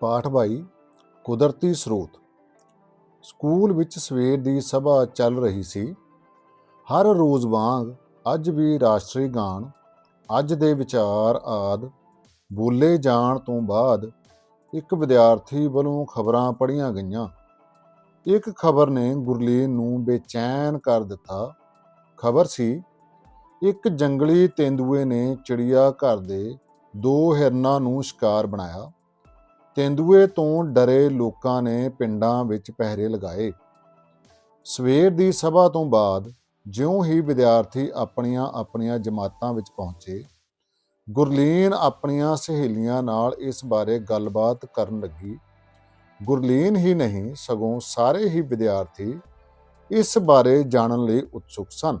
ਪਾਠ ਬਾਈ ਕੁਦਰਤੀ ਸਰੋਤ। ਸਕੂਲ ਵਿੱਚ ਸਵੇਰ ਦੀ ਸਭਾ ਚੱਲ ਰਹੀ ਸੀ। ਹਰ ਰੋਜ਼ ਵਾਂਗ ਅੱਜ ਵੀ ਰਾਸ਼ਟਰੀ ਗਾਣ, ਅੱਜ ਦੇ ਵਿਚਾਰ ਆਦ, ਬੋਲੇ ਜਾਣ ਤੋਂ ਬਾਅਦ ਇੱਕ ਵਿਦਿਆਰਥੀ ਵੱਲੋਂ ਖਬਰਾਂ ਪੜ੍ਹੀਆਂ ਗਈਆਂ। ਇੱਕ ਖਬਰ ਨੇ ਗੁਰਲੀਨ ਨੂੰ ਬੇਚੈਨ ਕਰ ਦਿੱਤਾ। ਖਬਰ ਸੀ, ਇੱਕ ਜੰਗਲੀ ਤੇਂਦੂਏ ਨੇ ਚਿੜੀਆ ਘਰ ਦੇ ਦੋ ਹਿਰਨਾਂ ਨੂੰ ਸ਼ਿਕਾਰ ਬਣਾਇਆ। ਤੇਂਦੂਏ ਤੋਂ ਡਰੇ ਲੋਕਾਂ ਨੇ ਪਿੰਡਾਂ ਵਿੱਚ ਪਹਿਰੇ ਲਗਾਏ। ਸਵੇਰ ਦੀ ਸਭਾ ਤੋਂ ਬਾਅਦ ਜਿਉਂ ਹੀ ਵਿਦਿਆਰਥੀ ਆਪਣੀਆਂ ਆਪਣੀਆਂ ਜਮਾਤਾਂ ਵਿੱਚ ਪਹੁੰਚੇ, ਗੁਰਲੀਨ ਆਪਣੀਆਂ ਸਹੇਲੀਆਂ ਨਾਲ ਇਸ ਬਾਰੇ ਗੱਲਬਾਤ ਕਰਨ ਲੱਗੀ। ਗੁਰਲੀਨ ਹੀ ਨਹੀਂ, ਸਗੋਂ ਸਾਰੇ ਹੀ ਵਿਦਿਆਰਥੀ ਇਸ ਬਾਰੇ ਜਾਣਨ ਲਈ ਉਤਸੁਕ ਸਨ।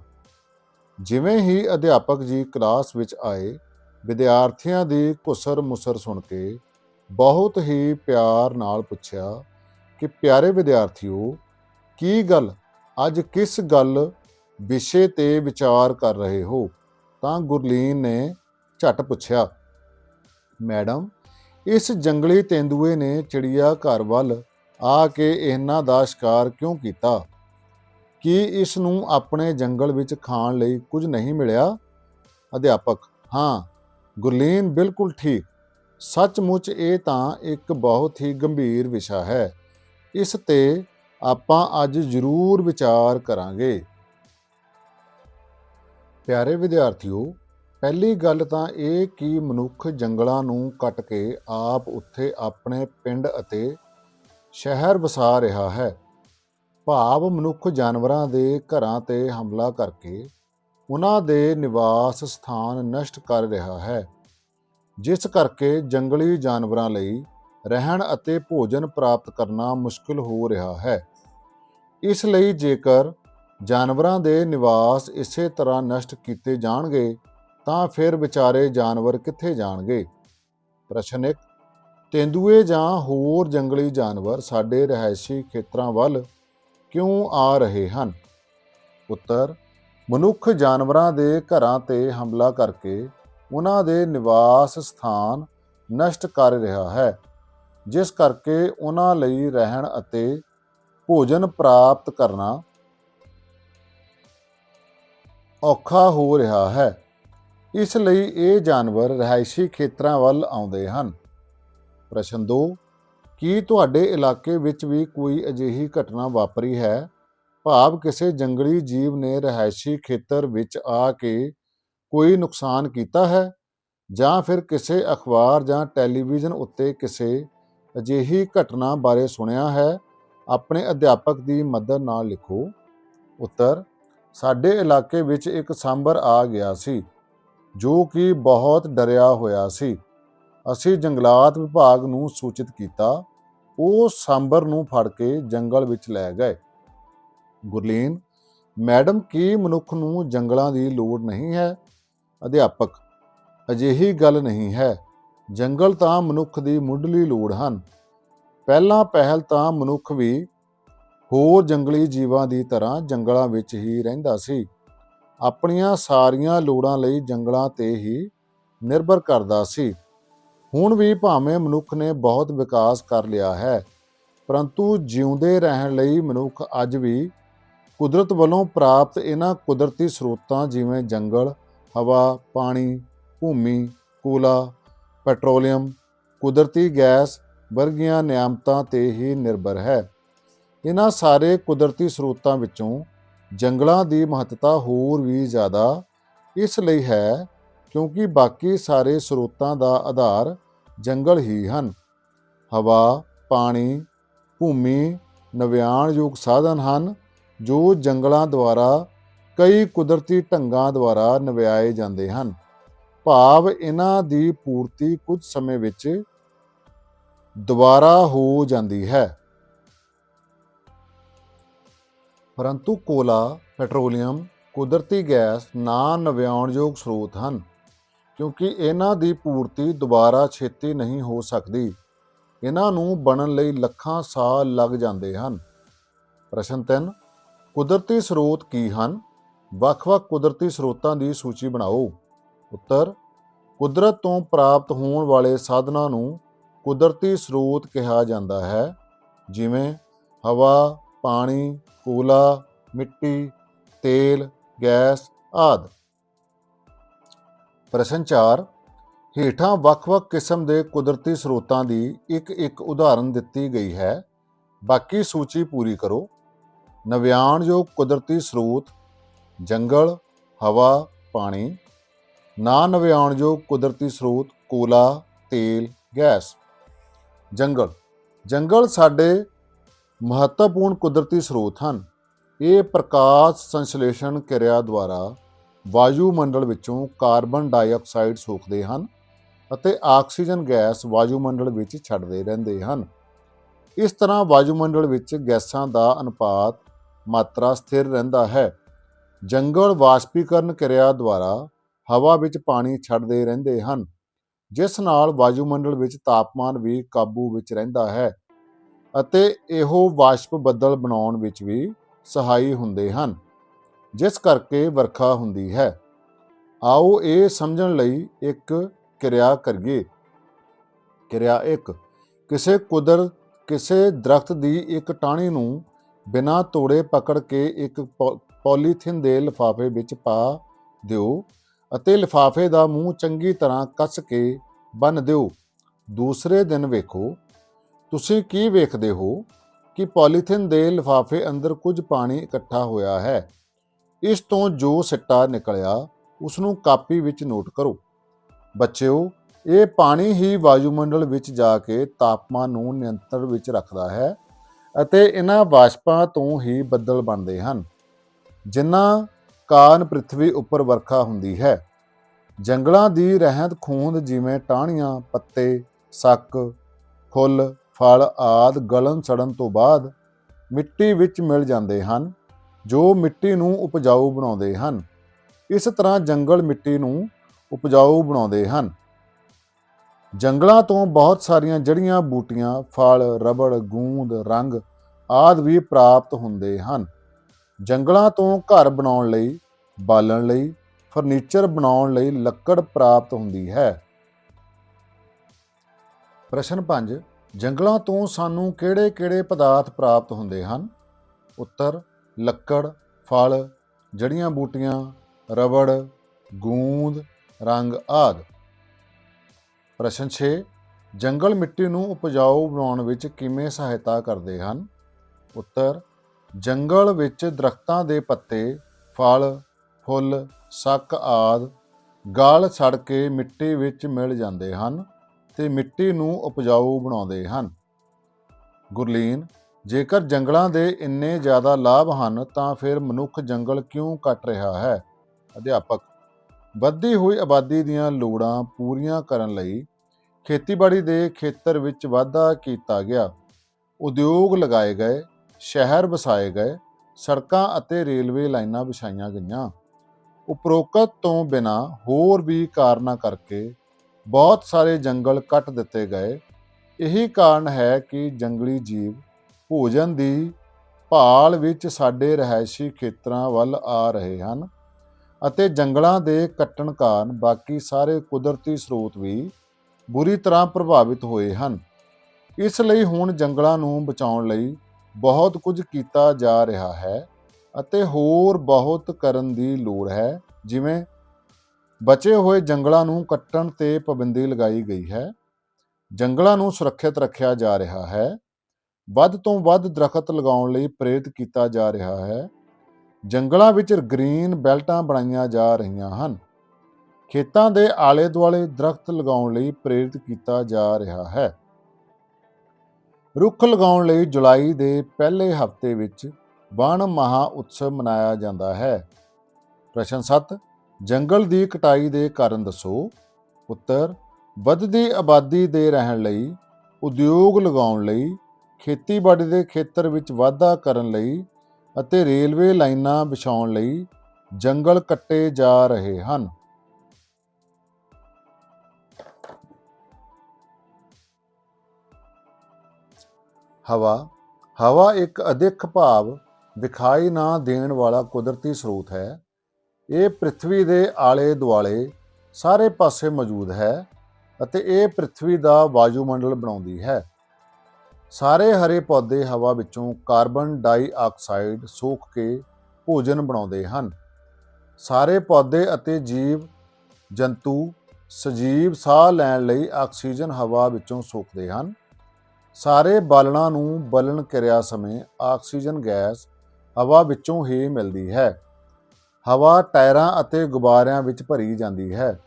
ਜਿਵੇਂ ਹੀ ਅਧਿਆਪਕ ਜੀ ਕਲਾਸ ਵਿੱਚ ਆਏ, ਵਿਦਿਆਰਥੀਆਂ ਦੀ ਕੁਸਰ ਮੁਸਰ ਸੁਣ ਕੇ ਬਹੁਤ ਹੀ ਪਿਆਰ ਨਾਲ ਪੁੱਛਿਆ ਕਿ ਪਿਆਰੇ ਵਿਦਿਆਰਥੀਓ, ਕੀ ਗੱਲ? ਅੱਜ ਕਿਸ ਗੱਲ ਵਿਸ਼ੇ ਤੇ ਵਿਚਾਰ ਕਰ ਰਹੇ ਹੋ? ਤਾਂ ਗੁਰਲੀਨ ਨੇ ਝਟ ਪੁੱਛਿਆ, ਮੈਡਮ, ਇਸ ਜੰਗਲੀ ਤੇਂਦੂਏ ਨੇ ਚਿੜੀਆ ਘਰ ਵੱਲ ਆ ਕੇ ਇਹਨਾਂ ਦਾ ਸ਼ਿਕਾਰ ਕਿਉਂ ਕੀਤਾ? ਕੀ ਇਸ ਨੂੰ ਆਪਣੇ ਜੰਗਲ ਵਿੱਚ ਖਾਣ ਲਈ ਕੁਝ ਨਹੀਂ ਮਿਲਿਆ? ਅਧਿਆਪਕ, ਹਾਂ, ਗੁਰਲੀਨ ਬਿਲਕੁਲ ਠੀਕ। ਸੱਚਮੁੱਚ ਇਹ ਤਾਂ ਇੱਕ ਬਹੁਤ ਹੀ ਗੰਭੀਰ ਵਿਸ਼ਾ ਹੈ। ਇਸ ਤੇ ਆਪਾਂ ਅੱਜ ਜ਼ਰੂਰ ਵਿਚਾਰ ਕਰਾਂਗੇ। ਪਿਆਰੇ ਵਿਦਿਆਰਥੀਓ, ਪਹਿਲੀ ਗੱਲ ਤਾਂ ਇਹ ਕਿ ਮਨੁੱਖ ਜੰਗਲਾਂ ਨੂੰ ਕੱਟ ਕੇ ਆਪ ਉੱਥੇ ਆਪਣੇ ਪਿੰਡ ਅਤੇ ਸ਼ਹਿਰ ਵਸਾ ਰਿਹਾ ਹੈ। ਭਾਵ ਮਨੁੱਖ ਜਾਨਵਰਾਂ ਦੇ ਘਰਾਂ ਤੇ ਹਮਲਾ ਕਰਕੇ ਉਹਨਾਂ ਦੇ ਨਿਵਾਸ ਸਥਾਨ ਨਸ਼ਟ ਕਰ ਰਿਹਾ ਹੈ। ਜਿਸ ਕਰਕੇ ਜੰਗਲੀ ਜਾਨਵਰਾਂ ਲਈ ਰਹਿਣ ਅਤੇ ਭੋਜਨ ਪ੍ਰਾਪਤ ਕਰਨਾ ਮੁਸ਼ਕਲ ਹੋ ਰਿਹਾ ਹੈ। ਇਸ ਲਈ ਜੇਕਰ ਜਾਨਵਰਾਂ ਦੇ ਨਿਵਾਸ ਇਸੇ ਤਰ੍ਹਾਂ ਨਸ਼ਟ ਕੀਤੇ ਜਾਣਗੇ, ਤਾਂ ਫਿਰ ਵਿਚਾਰੇ ਜਾਨਵਰ ਕਿੱਥੇ ਜਾਣਗੇ? ਪ੍ਰਸ਼ਨ 1 ਤੇਂਦੂਏ ਜਾਂ ਹੋਰ ਜੰਗਲੀ ਜਾਨਵਰ ਸਾਡੇ ਰਹਿائشੀ ਖੇਤਰਾਂ ਵੱਲ ਕਿਉਂ ਆ ਰਹੇ ਹਨ? ਉੱਤਰ। ਮਨੁੱਖ ਜਾਨਵਰਾਂ ਦੇ ਘਰਾਂ ਤੇ ਹਮਲਾ ਕਰਕੇ ਉਹਨਾਂ ਦੇ ਨਿਵਾਸ ਸਥਾਨ ਨਸ਼ਟ ਕਰ ਰਿਹਾ ਹੈ, ਜਿਸ ਕਰਕੇ ਉਹਨਾਂ ਲਈ ਰਹਿਣ ਅਤੇ ਭੋਜਨ ਪ੍ਰਾਪਤ ਕਰਨਾ ਔਖਾ ਹੋ ਰਿਹਾ ਹੈ। ਇਸ ਲਈ ਇਹ ਜਾਨਵਰ ਰਹਾਇਸ਼ੀ ਖੇਤਰਾਂ ਵੱਲ ਆਉਂਦੇ ਹਨ। ਪ੍ਰਸ਼ਨ 2 ਕੀ ਤੁਹਾਡੇ ਇਲਾਕੇ ਵਿੱਚ ਵੀ ਕੋਈ ਅਜਿਹੀ ਘਟਨਾ ਵਾਪਰੀ ਹੈ? ਭਾਵ ਕਿਸੇ ਜੰਗਲੀ ਜੀਵ ਨੇ ਰਹਾਇਸ਼ੀ ਖੇਤਰ ਵਿੱਚ ਆ ਕੇ ਕੋਈ ਨੁਕਸਾਨ ਕੀਤਾ ਹੈ ਜਾਂ ਫਿਰ ਕਿਸੇ ਅਖਬਾਰ ਜਾਂ ਟੈਲੀਵਿਜ਼ਨ ਉੱਤੇ ਕਿਸੇ ਅਜਿਹੀ ਘਟਨਾ ਬਾਰੇ ਸੁਣਿਆ ਹੈ, ਆਪਣੇ ਅਧਿਆਪਕ ਦੀ ਮਦਦ ਨਾਲ ਲਿਖੋ। ਉੱਤਰ, ਸਾਡੇ ਇਲਾਕੇ ਵਿੱਚ ਇੱਕ ਸਾਂਬਰ ਆ ਗਿਆ ਸੀ, ਜੋ ਕਿ ਬਹੁਤ ਡਰਿਆ ਹੋਇਆ ਸੀ। ਅਸੀਂ ਜੰਗਲਾਤ ਵਿਭਾਗ ਨੂੰ ਸੂਚਿਤ ਕੀਤਾ, ਉਹ ਸਾਂਬਰ ਨੂੰ ਫੜ ਕੇ ਜੰਗਲ ਵਿੱਚ ਲੈ ਗਏ। ਗੁਰਲੀਨ, ਮੈਡਮ, ਕੀ ਮਨੁੱਖ ਨੂੰ ਜੰਗਲਾਂ ਦੀ ਲੋੜ ਨਹੀਂ ਹੈ? ਅਧਿਆਪਕ, ਅਜਿਹੀ ਗੱਲ ਨਹੀਂ ਹੈ। ਜੰਗਲ ਤਾਂ ਮਨੁੱਖ ਦੀ ਮੁੱਢਲੀ ਲੋੜ ਹਨ। ਪਹਿਲਾਂ ਪਹਿਲ ਤਾਂ ਮਨੁੱਖ ਵੀ ਹੋਰ ਜੰਗਲੀ ਜੀਵਾਂ ਦੀ ਤਰ੍ਹਾਂ ਜੰਗਲਾਂ ਵਿੱਚ ਹੀ ਰਹਿੰਦਾ ਸੀ। ਆਪਣੀਆਂ ਸਾਰੀਆਂ ਲੋੜਾਂ ਲਈ ਜੰਗਲਾਂ ਤੇ ਹੀ ਨਿਰਭਰ ਕਰਦਾ ਸੀ। ਹੁਣ ਵੀ ਭਾਵੇਂ ਮਨੁੱਖ ਨੇ ਬਹੁਤ ਵਿਕਾਸ ਕਰ ਲਿਆ ਹੈ, ਪਰੰਤੂ ਜਿਉਂਦੇ ਰਹਿਣ ਲਈ ਮਨੁੱਖ ਅੱਜ ਵੀ ਕੁਦਰਤ ਵੱਲੋਂ ਪ੍ਰਾਪਤ ਇਹਨਾਂ ਕੁਦਰਤੀ ਸਰੋਤਾਂ ਜਿਵੇਂ ਜੰਗਲ ਹਵਾ, ਪਾਣੀ, ਭੂਮੀ, ਕੋਲਾ, ਪੈਟਰੋਲੀਅਮ, ਕੁਦਰਤੀ ਗੈਸ ਵਰਗੀਆਂ ਨਿਆਮਤਾਂ ਤੇ ਹੀ ਨਿਰਭਰ ਹੈ। ਇਹਨਾਂ ਸਾਰੇ ਕੁਦਰਤੀ ਸਰੋਤਾਂ ਵਿੱਚੋਂ ਜੰਗਲਾਂ ਦੀ ਮਹੱਤਤਾ ਹੋਰ ਵੀ ਜ਼ਿਆਦਾ ਇਸ ਲਈ ਹੈ ਕਿਉਂਕਿ ਬਾਕੀ ਸਾਰੇ ਸਰੋਤਾਂ ਦਾ ਆਧਾਰ ਜੰਗਲ ਹੀ ਹਨ। ਹਵਾ, ਪਾਣੀ, ਭੂਮੀ ਨਵਿਆਣਯੋਗ ਸਾਧਨ ਹਨ ਜੋ ਜੰਗਲਾਂ ਦੁਆਰਾ ਕਈ ਕੁਦਰਤੀ ਢੰਗਾਂ ਦੁਆਰਾ ਨਵਿਆਏ ਜਾਂਦੇ ਹਨ। ਭਾਵ ਇਹਨਾਂ ਦੀ ਪੂਰਤੀ ਕੁਝ ਸਮੇਂ ਵਿੱਚ ਦੁਬਾਰਾ ਹੋ ਜਾਂਦੀ ਹੈ। ਪਰੰਤੂ ਕੋਲਾ, ਪੈਟਰੋਲੀਅਮ, ਕੁਦਰਤੀ ਗੈਸ ਨਾ ਨਵਿਆਉਣਯੋਗ ਸਰੋਤ ਹਨ, ਕਿਉਂਕਿ ਇਹਨਾਂ ਦੀ ਪੂਰਤੀ ਦੁਬਾਰਾ ਛੇਤੀ ਨਹੀਂ ਹੋ ਸਕਦੀ। ਇਹਨਾਂ ਨੂੰ ਬਣਨ ਲਈ ਲੱਖਾਂ ਸਾਲ ਲੱਗ ਜਾਂਦੇ ਹਨ। ਪ੍ਰਸ਼ਨ 3 ਕੁਦਰਤੀ ਸਰੋਤ ਕੀ ਹਨ? ਵੱਖ-ਵੱਖ ਕੁਦਰਤੀ ਸਰੋਤਾਂ ਦੀ ਸੂਚੀ ਬਣਾਓ। ਉੱਤਰ, ਕੁਦਰਤ ਤੋਂ ਪ੍ਰਾਪਤ ਹੋਣ ਵਾਲੇ ਸਾਧਨਾਂ ਨੂੰ ਕੁਦਰਤੀ ਸਰੋਤ ਕਿਹਾ ਜਾਂਦਾ ਹੈ, ਜਿਵੇਂ ਹਵਾ, ਪਾਣੀ, ਕੋਲਾ, ਮਿੱਟੀ, ਤੇਲ, ਗੈਸ ਆਦਿ। ਪ੍ਰਸ਼ਨ 4 ਹੇਠਾਂ ਵੱਖ-ਵੱਖ ਕਿਸਮ ਦੇ ਕੁਦਰਤੀ ਸਰੋਤਾਂ ਦੀ ਇੱਕ-ਇੱਕ ਉਦਾਹਰਨ ਦਿੱਤੀ ਗਈ ਹੈ। ਬਾਕੀ ਸੂਚੀ ਪੂਰੀ ਕਰੋ। ਨਵਿਆਣਯੋਗ ਕੁਦਰਤੀ ਸਰੋਤ ਜੰਗਲ, ਹਵਾ, ਪਾਣੀ, ਨਾ ਨਵਿਆਉਣਯੋਗ ਕੁਦਰਤੀ ਸਰੋਤ, ਕੋਲਾ, ਤੇਲ, ਗੈਸ। ਜੰਗਲ। ਜੰਗਲ ਸਾਡੇ ਮਹੱਤਵਪੂਰਨ ਕੁਦਰਤੀ ਸਰੋਤ ਹਨ। ਇਹ ਪ੍ਰਕਾਸ਼ ਸੰਸ਼ਲੇਸ਼ਣ ਕਿਰਿਆ ਦੁਆਰਾ ਵਾਯੂਮੰਡਲ ਵਿੱਚੋਂ ਕਾਰਬਨ ਡਾਈਆਕਸਾਈਡ ਸੋਖਦੇ ਹਨ ਅਤੇ ਆਕਸੀਜਨ ਗੈਸ ਵਾਯੂਮੰਡਲ ਵਿੱਚ ਛੱਡਦੇ ਰਹਿੰਦੇ ਹਨ। ਇਸ ਤਰ੍ਹਾਂ ਵਾਯੂਮੰਡਲ ਵਿੱਚ ਗੈਸਾਂ ਦਾ ਅਨੁਪਾਤ ਮਾਤਰਾ ਸਥਿਰ ਰਹਿੰਦਾ ਹੈ। ਜੰਗਲ ਵਾਸ਼ਪੀਕਰਨ ਕਿਰਿਆ ਦੁਆਰਾ ਹਵਾ ਵਿੱਚ ਪਾਣੀ ਛੱਡਦੇ ਰਹਿੰਦੇ ਹਨ, ਜਿਸ ਨਾਲ ਵਾਯੂਮੰਡਲ ਵਿੱਚ ਤਾਪਮਾਨ ਵੀ ਕਾਬੂ ਵਿੱਚ ਰਹਿੰਦਾ ਹੈ ਅਤੇ ਇਹੋ ਵਾਸ਼ਪ ਬੱਦਲ ਬਣਾਉਣ ਵਿੱਚ ਵੀ ਸਹਾਈ ਹੁੰਦੇ ਹਨ, ਜਿਸ ਕਰਕੇ ਵਰਖਾ ਹੁੰਦੀ ਹੈ। ਆਓ ਇਹ ਸਮਝਣ ਲਈ ਇੱਕ ਕਿਰਿਆ ਕਰੀਏ। ਕਿਰਿਆ 1 ਕਿਸੇ ਕੁਦਰਤ, ਕਿਸੇ ਦਰਖਤ ਦੀ ਇੱਕ ਟਾਹਣੀ ਨੂੰ ਬਿਨਾਂ ਤੋੜੇ ਪਕੜ ਕੇ ਇੱਕ ਪੋ- ਪੋਲੀਥਿਨ ਦੇ ਲਿਫਾਫੇ ਵਿੱਚ ਪਾ ਦਿਓ ਅਤੇ ਲਿਫਾਫੇ ਦਾ ਮੂੰਹ ਚੰਗੀ ਤਰ੍ਹਾਂ ਕੱਸ ਕੇ ਬੰਨ੍ਹ ਦਿਓ। ਦੂਸਰੇ ਦਿਨ ਵੇਖੋ, ਤੁਸੀਂ ਕੀ ਵੇਖਦੇ ਹੋ ਕਿ ਪੋਲੀਥਿਨ ਦੇ ਲਿਫਾਫੇ ਅੰਦਰ ਕੁਝ ਪਾਣੀ ਇਕੱਠਾ ਹੋਇਆ ਹੈ। ਇਸ ਤੋਂ ਜੋ ਸਿੱਟਾ ਨਿਕਲਿਆ ਉਸ ਨੂੰ ਕਾਪੀ ਵਿੱਚ ਨੋਟ ਕਰੋ। ਬੱਚਿਓ, ਇਹ ਪਾਣੀ ਹੀ ਵਾਯੂਮੰਡਲ ਵਿੱਚ ਜਾ ਕੇ ਤਾਪਮਾਨ ਨੂੰ ਨਿਯੰਤਰਣ ਵਿੱਚ ਰੱਖਦਾ ਹੈ ਅਤੇ ਇਹਨਾਂ ਵਾਸ਼ਪਾਂ ਤੋਂ ਹੀ ਬੱਦਲ ਬਣਦੇ ਹਨ। ਜਿਨ੍ਹਾਂ ਕਾਰਨ ਪ੍ਰithvi ਉੱਪਰ ਵਰਖਾ ਹੁੰਦੀ ਹੈ। ਜੰਗਲਾਂ ਦੀ ਰਹਿੰਦ ਖੂੰਦ ਜਿਵੇਂ ਟਾਹਣੀਆਂ, ਪੱਤੇ, ਸੱਕ, ਫੁੱਲ, ਫਲ ਆਦ ਗਲਨ ਸੜਨ ਤੋਂ ਬਾਅਦ ਮਿੱਟੀ ਵਿੱਚ ਮਿਲ ਜਾਂਦੇ ਹਨ, ਜੋ ਮਿੱਟੀ ਨੂੰ ਉਪਜਾਊ ਬਣਾਉਂਦੇ ਹਨ। ਇਸ ਤਰ੍ਹਾਂ ਜੰਗਲ ਮਿੱਟੀ ਨੂੰ ਉਪਜਾਊ ਬਣਾਉਂਦੇ ਹਨ। ਜੰਗਲਾਂ ਤੋਂ ਬਹੁਤ ਸਾਰੀਆਂ ਜੜੀਆਂ ਬੂਟੀਆਂ, ਫਲ, ਰਬੜ, ਗੂੰਦ, ਰੰਗ ਆਦ ਵੀ ਪ੍ਰਾਪਤ ਹੁੰਦੇ ਹਨ। ਜੰਗਲਾਂ ਤੋਂ ਘਰ ਬਣਾਉਣ ਲਈ, ਬਾਲਣ ਲਈ, ਫਰਨੀਚਰ ਬਣਾਉਣ ਲਈ ਲੱਕੜ ਪ੍ਰਾਪਤ ਹੁੰਦੀ ਹੈ। ਪ੍ਰਸ਼ਨ 5 ਜੰਗਲਾਂ ਤੋਂ ਸਾਨੂੰ ਕਿਹੜੇ-ਕਿਹੜੇ ਪਦਾਰਥ ਪ੍ਰਾਪਤ ਹੁੰਦੇ ਹਨ? ਉੱਤਰ, ਲੱਕੜ, ਫਲ, ਜੜੀਆਂ ਬੂਟੀਆਂ, ਰਬੜ, ਗੂੰਦ, ਰੰਗ ਆਦਿ। ਪ੍ਰਸ਼ਨ 6 ਜੰਗਲ ਮਿੱਟੀ ਨੂੰ ਉਪਜਾਊ ਬਣਾਉਣ ਵਿੱਚ ਕਿਵੇਂ ਸਹਾਇਤਾ ਕਰਦੇ ਹਨ? ਉੱਤਰ ਜੰਗਲ ਵਿੱਚ ਦਰਖਤਾਂ ਦੇ ਪੱਤੇ, ਫਲ, ਫੁੱਲ, ਸੱਕ ਆਦ ਗਲ ਸੜ ਕੇ ਮਿੱਟੀ ਵਿੱਚ ਮਿਲ ਜਾਂਦੇ ਹਨ ਤੇ ਮਿੱਟੀ ਨੂੰ ਉਪਜਾਊ ਬਣਾਉਂਦੇ ਹਨ। ਗੁਰਲੀਨ, ਜੇਕਰ ਜੰਗਲਾਂ ਦੇ ਇੰਨੇ ਜ਼ਿਆਦਾ ਲਾਭ ਹਨ, ਤਾਂ ਫਿਰ ਮਨੁੱਖ ਜੰਗਲ ਕਿਉਂ ਕੱਟ ਰਿਹਾ ਹੈ? ਅਧਿਆਪਕ, ਵੱਧਦੀ ਹੋਈ ਆਬਾਦੀ ਦੀਆਂ ਲੋੜਾਂ ਪੂਰੀਆਂ ਕਰਨ ਲਈ ਖੇਤੀਬਾੜੀ ਦੇ ਖੇਤਰ ਵਿੱਚ ਵਾਧਾ ਕੀਤਾ ਗਿਆ। ਉਦਯੋਗ ਲਗਾਏ ਗਏ ਸ਼ਹਿਰ ਵਸਾਏ ਗਏ, ਸੜਕਾਂ ਅਤੇ ਰੇਲਵੇ ਲਾਈਨਾਂ ਵਿਛਾਈਆਂ ਗਈਆਂ। ਉਪਰੋਕਤ ਤੋਂ ਬਿਨਾ ਹੋਰ ਵੀ ਕਾਰਨਾਂ ਕਰਕੇ ਬਹੁਤ ਸਾਰੇ ਜੰਗਲ ਕੱਟ ਦਿੱਤੇ ਗਏ। ਇਹੀ ਕਾਰਨ ਹੈ ਕਿ ਜੰਗਲੀ ਜੀਵ ਭੋਜਨ ਦੀ ਭਾਲ ਵਿੱਚ ਸਾਡੇ ਰਹਿائشੀ ਖੇਤਰਾਂ ਵੱਲ ਆ ਰਹੇ ਹਨ ਅਤੇ ਜੰਗਲਾਂ ਦੇ ਕੱਟਣ ਕਾਰਨ ਬਾਕੀ ਸਾਰੇ ਕੁਦਰਤੀ ਸਰੋਤ ਵੀ ਬੁਰੀ ਤਰ੍ਹਾਂ ਪ੍ਰਭਾਵਿਤ ਹੋਏ ਹਨ। ਇਸ ਲਈ ਹੁਣ ਜੰਗਲਾਂ ਨੂੰ ਬਚਾਉਣ ਲਈ ਬਹੁਤ ਕੁਝ ਕੀਤਾ ਜਾ ਰਿਹਾ ਹੈ ਅਤੇ ਹੋਰ ਬਹੁਤ ਕਰਨ ਦੀ ਲੋੜ ਹੈ, ਜਿਵੇਂ ਬਚੇ ਹੋਏ ਜੰਗਲਾਂ ਨੂੰ ਕੱਟਣ ਤੇ ਪਾਬੰਦੀ ਲਗਾਈ ਗਈ ਹੈ, ਜੰਗਲਾਂ ਨੂੰ ਸੁਰੱਖਿਅਤ ਰੱਖਿਆ ਜਾ ਰਿਹਾ ਹੈ, ਵੱਧ ਤੋਂ ਵੱਧ ਦਰਖਤ ਲਗਾਉਣ ਲਈ ਪ੍ਰੇਰਿਤ ਕੀਤਾ ਜਾ ਰਿਹਾ ਹੈ, ਜੰਗਲਾਂ ਵਿੱਚ ਗ੍ਰੀਨ ਬੈਲਟਾਂ ਬਣਾਈਆਂ ਜਾ ਰਹੀਆਂ ਹਨ, ਖੇਤਾਂ ਦੇ ਆਲੇ ਦੁਆਲੇ ਦਰਖਤ ਲਗਾਉਣ ਲਈ ਪ੍ਰੇਰਿਤ ਕੀਤਾ ਜਾ ਰਿਹਾ ਹੈ। ਰੁੱਖ ਲਗਾਉਣ ਲਈ ਜੁਲਾਈ ਦੇ ਪਹਿਲੇ ਹਫ਼ਤੇ ਵਿੱਚ ਵਣ ਮਹਾ ਉਤਸਵ ਮਨਾਇਆ ਜਾਂਦਾ ਹੈ। ਪ੍ਰਸ਼ਨ 7 ਜੰਗਲ ਦੀ ਕਟਾਈ ਦੇ ਕਾਰਨ ਦੱਸੋ। ਉੱਤਰ, ਵੱਧਦੀ ਆਬਾਦੀ ਦੇ ਰਹਿਣ ਲਈ, ਉਦਯੋਗ ਲਗਾਉਣ ਲਈ, ਖੇਤੀਬਾੜੀ ਦੇ ਖੇਤਰ ਵਿੱਚ ਵਾਧਾ ਕਰਨ ਲਈ ਅਤੇ ਰੇਲਵੇ ਲਾਈਨਾਂ ਵਿਛਾਉਣ ਲਈ ਜੰਗਲ ਕੱਟੇ ਜਾ ਰਹੇ ਹਨ। ਹਵਾ। ਹਵਾ ਇੱਕ ਅਦਿੱਖ ਭਾਵ ਵਿਖਾਈ ਨਾ ਦੇਣ ਵਾਲਾ ਕੁਦਰਤੀ ਸਰੋਤ ਹੈ। ਇਹ ਪ੍ਰithvi ਦੇ ਆਲੇ ਦੁਆਲੇ ਸਾਰੇ ਪਾਸੇ ਮੌਜੂਦ ਹੈ ਅਤੇ ਇਹ ਪ੍ਰithvi ਦਾ ਵਾਯੂਮੰਡਲ ਬਣਾਉਂਦੀ ਹੈ। ਸਾਰੇ ਹਰੇ ਪੌਦੇ ਹਵਾ ਵਿੱਚੋਂ ਕਾਰਬਨ ਡਾਈਆਕਸਾਈਡ ਸੋਖ ਕੇ ਭੋਜਨ ਬਣਾਉਂਦੇ ਹਨ। ਸਾਰੇ ਪੌਦੇ ਅਤੇ ਜੀਵ, ਜੰਤੂ ਸਜੀਵ ਸਾਹ ਲੈਣ ਲਈ ਆਕਸੀਜਨ ਹਵਾ ਵਿੱਚੋਂ ਸੋਖਦੇ ਹਨ। ਸਾਰੇ ਬਾਲਣਾਂ ਨੂੰ ਬਲਨ ਕਿਰਿਆ ਸਮੇਂ ਆਕਸੀਜਨ ਗੈਸ ਹਵਾ ਵਿੱਚੋਂ ਹੀ ਮਿਲਦੀ ਹੈ। ਹਵਾ ਟਾਇਰਾਂ ਅਤੇ ਗੁਬਾਰਿਆਂ ਵਿੱਚ ਭਰੀ ਜਾਂਦੀ ਹੈ।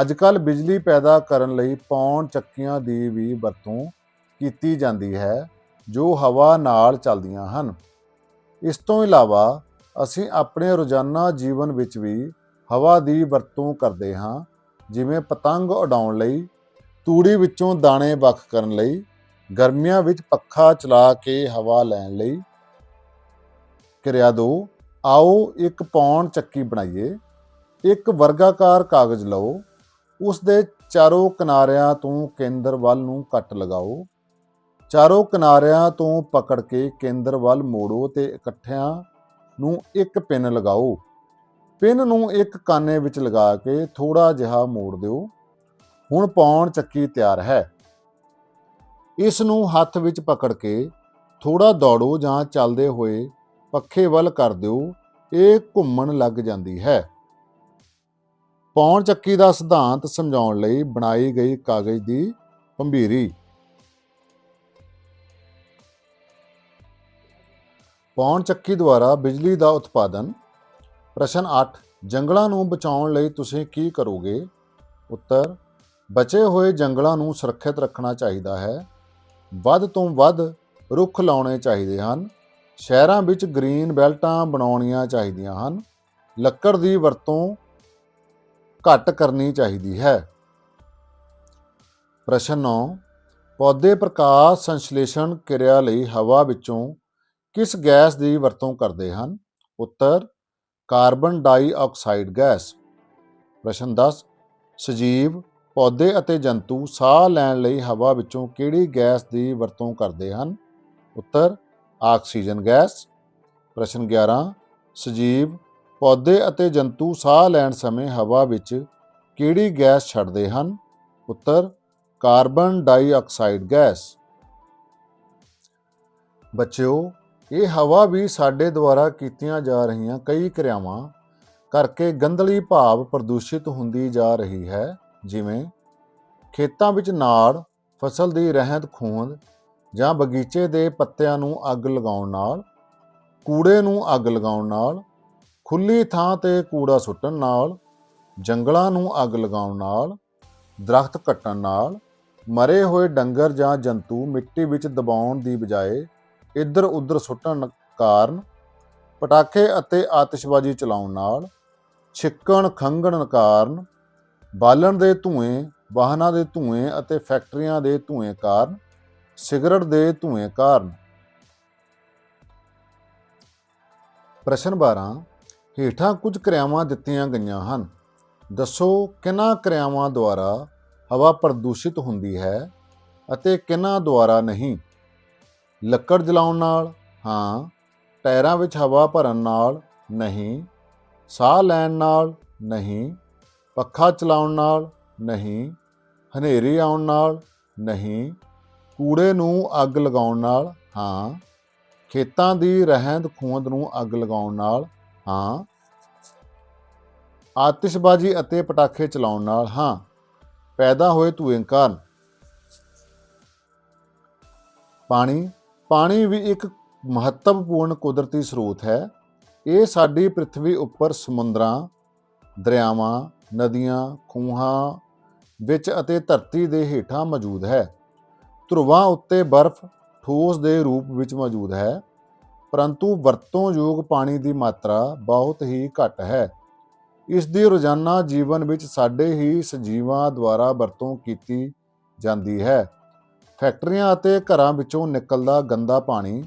ਅੱਜਕੱਲ ਬਿਜਲੀ ਪੈਦਾ ਕਰਨ ਲਈ ਪੌਣ ਚੱਕੀਆਂ ਦੀ ਵੀ ਵਰਤੋਂ ਕੀਤੀ ਜਾਂਦੀ ਹੈ, ਜੋ ਹਵਾ ਨਾਲ ਚੱਲਦੀਆਂ ਹਨ। ਇਸ ਤੋਂ ਇਲਾਵਾ ਅਸੀਂ ਆਪਣੇ ਰੋਜ਼ਾਨਾ ਜੀਵਨ ਵਿੱਚ ਵੀ ਹਵਾ ਦੀ ਵਰਤੋਂ ਕਰਦੇ ਹਾਂ, ਜਿਵੇਂ ਪਤੰਗ ਉਡਾਉਣ ਲਈ, ਤੂੜੀ ਵਿੱਚੋਂ ਦਾਣੇ ਵੱਖ ਕਰਨ ਲਈ ਗਰਮੀਆਂ ਵਿੱਚ ਪੱਖਾ ਚਲਾ ਕੇ ਹਵਾ ਲੈਣ ਲਈ ਕਿਰਿਆ ਦੋ, ਆਓ ਇੱਕ ਪੌਣ ਚੱਕੀ ਬਣਾਈਏ। ਇੱਕ ਵਰਗਾਕਾਰ ਕਾਗਜ਼ ਲਓ। ਉਸ ਦੇ ਚਾਰੋਂ ਕਿਨਾਰਿਆਂ ਤੋਂ ਕੇਂਦਰ ਵੱਲ ਨੂੰ ਕੱਟ ਲਗਾਓ। ਚਾਰੋਂ ਕਿਨਾਰਿਆਂ ਤੋਂ ਪਕੜ ਕੇ ਕੇਂਦਰ ਵੱਲ ਮੋੜੋ ਤੇ ਇਕੱਠਿਆਂ ਨੂੰ ਇੱਕ ਪਿੰਨ ਲਗਾਓ। ਪਿੰਨ ਨੂੰ ਇੱਕ ਕਾਨੇ ਵਿੱਚ ਲਗਾ ਕੇ ਥੋੜਾ ਜਿਹਾ ਮੋੜ ਦਿਓ। ਹੁਣ ਪੌਣ ਚੱਕੀ ਤਿਆਰ ਹੈ। ਇਸ ਨੂੰ ਹੱਥ ਵਿੱਚ ਪਕੜ ਕੇ ਥੋੜਾ ਦੌੜੋ ਜਾਂ ਚੱਲਦੇ ਹੋਏ ਪੱਖੇ ਵੱਲ ਕਰ ਦਿਓ, ਇਹ ਘੁੰਮਣ ਲੱਗ ਜਾਂਦੀ ਹੈ। ਪੌਣ ਚੱਕੀ ਦਾ ਸਿਧਾਂਤ ਸਮਝਾਉਣ ਲਈ ਬਣਾਈ ਗਈ ਕਾਗਜ਼ ਦੀ ਪੰਭੀਰੀ ਪੌਣ ਚੱਕੀ ਦੁਆਰਾ ਬਿਜਲੀ ਦਾ ਉਤਪਾਦਨ। ਪ੍ਰਸ਼ਨ 8 ਜੰਗਲਾਂ ਨੂੰ ਬਚਾਉਣ ਲਈ ਤੁਸੀਂ ਕੀ ਕਰੋਗੇ? ਉੱਤਰ, ਬਚੇ ਹੋਏ ਜੰਗਲਾਂ ਨੂੰ ਸੁਰੱਖਿਅਤ ਰੱਖਣਾ ਚਾਹੀਦਾ ਹੈ। ਵੱਧ ਤੋਂ ਵੱਧ ਰੁੱਖ ਲਾਉਣੇ ਚਾਹੀਦੇ ਹਨ। ਸ਼ਹਿਰਾਂ ਵਿੱਚ ਗ੍ਰੀਨ ਬੈਲਟਾਂ ਬਣਾਉਣੀਆਂ ਚਾਹੀਦੀਆਂ ਹਨ। ਲੱਕੜ ਦੀ ਵਰਤੋਂ ਘੱਟ ਕਰਨੀ ਚਾਹੀਦੀ ਹੈ। ਪ੍ਰਸ਼ਨ 9 ਪੌਦੇ ਪ੍ਰਕਾਸ਼ ਸੰਸ਼ਲੇਸ਼ਣ ਕਿਰਿਆ ਲਈ ਹਵਾ ਵਿੱਚੋਂ ਕਿਸ ਗੈਸ ਦੀ ਵਰਤੋਂ ਕਰਦੇ ਹਨ? ਉੱਤਰ, ਕਾਰਬਨ ਡਾਈਆਕਸਾਈਡ ਗੈਸ। ਪ੍ਰਸ਼ਨ 10 ਸਜੀਵ ਪੌਦੇ ਅਤੇ ਜੰਤੂ ਸਾਹ ਲੈਣ ਲਈ ਹਵਾ ਵਿੱਚੋਂ ਕਿਹੜੀ ਗੈਸ ਦੀ ਵਰਤੋਂ ਕਰਦੇ ਹਨ? ਉੱਤਰ, ਆਕਸੀਜਨ ਗੈਸ। ਪ੍ਰਸ਼ਨ 11 ਸਜੀਵ, ਪੌਦੇ ਅਤੇ ਜੰਤੂ ਸਾਹ ਲੈਣ ਸਮੇਂ ਹਵਾ ਵਿੱਚ ਕਿਹੜੀ ਗੈਸ ਛੱਡਦੇ ਹਨ? ਉੱਤਰ, ਕਾਰਬਨ ਡਾਈਆਕਸਾਈਡ ਗੈਸ। ਬੱਚਿਓ, ਇਹ ਹਵਾ ਵੀ ਸਾਡੇ ਦੁਆਰਾ ਕੀਤੀਆਂ ਜਾ ਰਹੀਆਂ ਕਈ ਕਿਰਿਆਵਾਂ ਕਰਕੇ ਗੰਧਲੀ ਭਾਵ ਪ੍ਰਦੂਸ਼ਿਤ ਹੁੰਦੀ ਜਾ ਰਹੀ ਹੈ। ਜਿਵੇਂ ਖੇਤਾਂ ਵਿੱਚ ਨਾੜ, ਫਸਲ ਦੀ ਰਹਿੰਦ ਖੂੰਹਦ ਜਾਂ ਬਗੀਚੇ ਦੇ ਪੱਤਿਆਂ ਨੂੰ ਅੱਗ ਲਗਾਉਣ ਨਾਲ, ਕੂੜੇ ਨੂੰ ਅੱਗ ਲਗਾਉਣ ਨਾਲ, ਖੁੱਲੀ ਥਾਂ ਤੇ ਕੂੜਾ ਸੁੱਟਣ ਨਾਲ, ਜੰਗਲਾਂ ਨੂੰ ਅੱਗ ਲਗਾਉਣ ਨਾਲ, ਦਰਖਤ ਕੱਟਣ ਨਾਲ, ਮਰੇ ਹੋਏ ਡੰਗਰ ਜਾਂ ਜੰਤੂ ਮਿੱਟੀ ਵਿੱਚ ਦਬਾਉਣ ਦੀ ਬਜਾਏ ਇੱਧਰ ਉੱਧਰ ਸੁੱਟਣ ਕਾਰਨ ਪਟਾਕੇ ਅਤੇ ਆਤਿਸ਼ਬਾਜ਼ੀ ਚਲਾਉਣ ਨਾਲ ਛਿੱਕਣ ਖੰਗਣ ਕਾਰਨ ਬਾਲਣ ਦੇ ਧੂਏ, ਵਾਹਨਾਂ ਦੇ ਧੂਏ ਅਤੇ ਫੈਕਟਰੀਆਂ ਦੇ ਧੂਏ ਕਾਰਨ, ਸਿਗਰਟ ਦੇ ਧੂਏ ਕਾਰਨ। ਪ੍ਰਸ਼ਨ 12 ਹੇਠਾਂ ਕੁਝ ਕਿਰਿਆਵਾਂ ਦਿੱਤੀਆਂ ਗਈਆਂ ਹਨ। ਦੱਸੋ, ਕਿਹਨਾਂ ਕਿਰਿਆਵਾਂ ਦੁਆਰਾ ਹਵਾ ਪ੍ਰਦੂਸ਼ਿਤ ਹੁੰਦੀ ਹੈ ਅਤੇ ਕਿਹਨਾਂ ਦੁਆਰਾ ਨਹੀਂ? ਲੱਕੜ ਜਲਾਉਣ ਨਾਲ? ਹਾਂ, ਟਾਇਰਾਂ ਵਿੱਚ ਹਵਾ ਭਰਨ ਨਾਲ ਨਹੀਂ, ਸਾਹ ਲੈਣ ਨਾਲ ਨਹੀਂ ਪੱਖਾ ਚਲਾਉਣ ਨਾਲ ਨਹੀਂ, ਹਨੇਰੀ ਆਉਣ ਨਾਲ ਨਹੀਂ, ਕੂੜੇ ਨੂੰ ਅੱਗ ਲਗਾਉਣ ਨਾਲ ਹਾਂ, ਖੇਤਾਂ ਦੀ ਰਹਿੰਦ ਖੂੰਹਦ ਨੂੰ ਅੱਗ ਲਗਾਉਣ ਨਾਲ ਹਾਂ, ਆਤਿਸ਼ਬਾਜ਼ੀ ਅਤੇ ਪਟਾਕੇ ਚਲਾਉਣ ਨਾਲ ਹਾਂ, ਪੈਦਾ ਹੋਏ ਧੂਏ ਕਾਰਨ। ਪਾਣੀ ਪਾਣੀ ਵੀ ਇੱਕ ਮਹੱਤਵਪੂਰਨ ਕੁਦਰਤੀ ਸਰੋਤ ਹੈ। ਇਹ ਸਾਡੀ ਪ੍ਰithvi ਉੱਪਰ ਸਮੁੰਦਰਾਂ ਦਰਿਆਵਾਂ, ਨਦੀਆਂ, ਖੂਹਾਂ ਵਿੱਚ ਅਤੇ ਧਰਤੀ ਦੇ ਹੇਠਾਂ ਮੌਜੂਦ ਹੈ। ਧਰੁਵਾਂ ਉੱਤੇ ਬਰਫ਼ ਠੋਸ ਦੇ ਰੂਪ ਵਿੱਚ ਮੌਜੂਦ ਹੈ, ਪਰੰਤੂ ਵਰਤੋਂਯੋਗ ਪਾਣੀ ਦੀ ਮਾਤਰਾ ਬਹੁਤ ਹੀ ਘੱਟ ਹੈ। ਇਸ ਦੀ ਰੋਜ਼ਾਨਾ ਜੀਵਨ ਵਿੱਚ ਸਾਡੇ ਹੀ ਸਜੀਵਾਂ ਦੁਆਰਾ ਵਰਤੋਂ ਕੀਤੀ ਜਾਂਦੀ ਹੈ। ਫੈਕਟਰੀਆਂ ਅਤੇ ਘਰਾਂ ਵਿੱਚੋਂ ਨਿਕਲਦਾ ਗੰਦਾ ਪਾਣੀ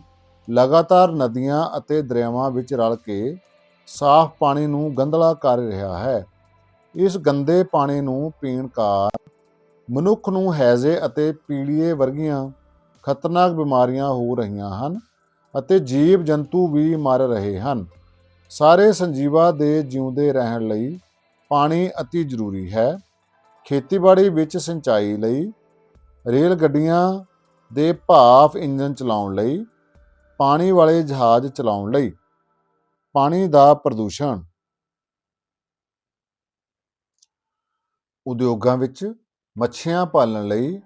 ਲਗਾਤਾਰ ਨਦੀਆਂ ਅਤੇ ਦਰਿਆਵਾਂ ਵਿੱਚ ਰਲ ਕੇ ਸਾਫ਼ ਪਾਣੀ ਨੂੰ ਗੰਧਲਾ ਕਰ ਰਿਹਾ ਹੈ। ਇਸ ਗੰਦੇ ਪਾਣੀ ਨੂੰ ਪੀਣ ਕਾਰਨ ਮਨੁੱਖ ਨੂੰ ਹੈਜ਼ੇ ਅਤੇ ਪੀਲੀਏ ਵਰਗੀਆਂ ਖਤਰਨਾਕ ਬਿਮਾਰੀਆਂ ਹੋ ਰਹੀਆਂ ਹਨ ਅਤੇ ਜੀਵ ਜੰਤੂ ਵੀ ਮਰ ਰਹੇ ਹਨ। ਸਾਰੇ ਸੰਜੀਵਾ ਦੇ ਜਿਉਂਦੇ ਰਹਿਣ ਲਈ ਪਾਣੀ ਅਤੀ ਜ਼ਰੂਰੀ ਹੈ। ਖੇਤੀਬਾੜੀ ਵਿੱਚ ਸਿੰਚਾਈ ਲਈ ਰੇਲ ਗੱਡੀਆਂ ਦੇ ਭਾਫ ਇੰਜਨ ਚਲਾਉਣ ਲਈ, ਪਾਣੀ ਵਾਲੇ ਜਹਾਜ਼ ਚਲਾਉਣ ਲਈ। ਪਾਣੀ ਦਾ ਪ੍ਰਦੂਸ਼ਣ। ਉਦਯੋਗਾਂ ਵਿੱਚ ਮੱਛੀਆਂ ਪਾਲਣ ਲਈ,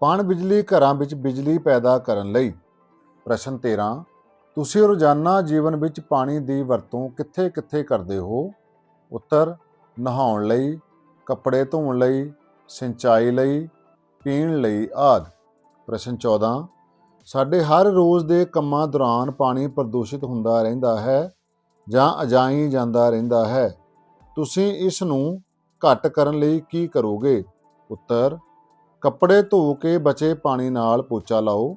ਪਾਣ ਬਿਜਲੀ ਘਰਾਂ ਵਿੱਚ ਬਿਜਲੀ ਪੈਦਾ ਕਰਨ ਲਈ। ਪ੍ਰਸ਼ਨ 13 ਤੁਸੀਂ ਰੋਜ਼ਾਨਾ ਜੀਵਨ ਵਿੱਚ ਪਾਣੀ ਦੀ ਵਰਤੋਂ ਕਿੱਥੇ-ਕਿੱਥੇ ਕਰਦੇ ਹੋ? ਉੱਤਰ, ਨਹਾਉਣ ਲਈ, ਕੱਪੜੇ ਧੋਣ ਲਈ, ਸਿੰਚਾਈ ਲਈ, ਪੀਣ ਲਈ ਆਦਿ। ਪ੍ਰਸ਼ਨ 14 ਸਾਡੇ ਹਰ ਰੋਜ਼ ਦੇ ਕੰਮਾਂ ਦੌਰਾਨ ਪਾਣੀ ਪ੍ਰਦੂਸ਼ਿਤ ਹੁੰਦਾ ਰਹਿੰਦਾ ਹੈ। ਜਾਂ ਅਜਾਈ ਜਾਂਦਾ ਰਹਿੰਦਾ ਹੈ। ਤੁਸੀਂ ਇਸ ਨੂੰ ਘੱਟ ਕਰਨ ਲਈ ਕੀ ਕਰੋਗੇ? ਉੱਤਰ, ਕੱਪੜੇ ਧੋ ਕੇ ਬਚੇ ਪਾਣੀ ਨਾਲ ਪੋਚਾ ਲਾਓ।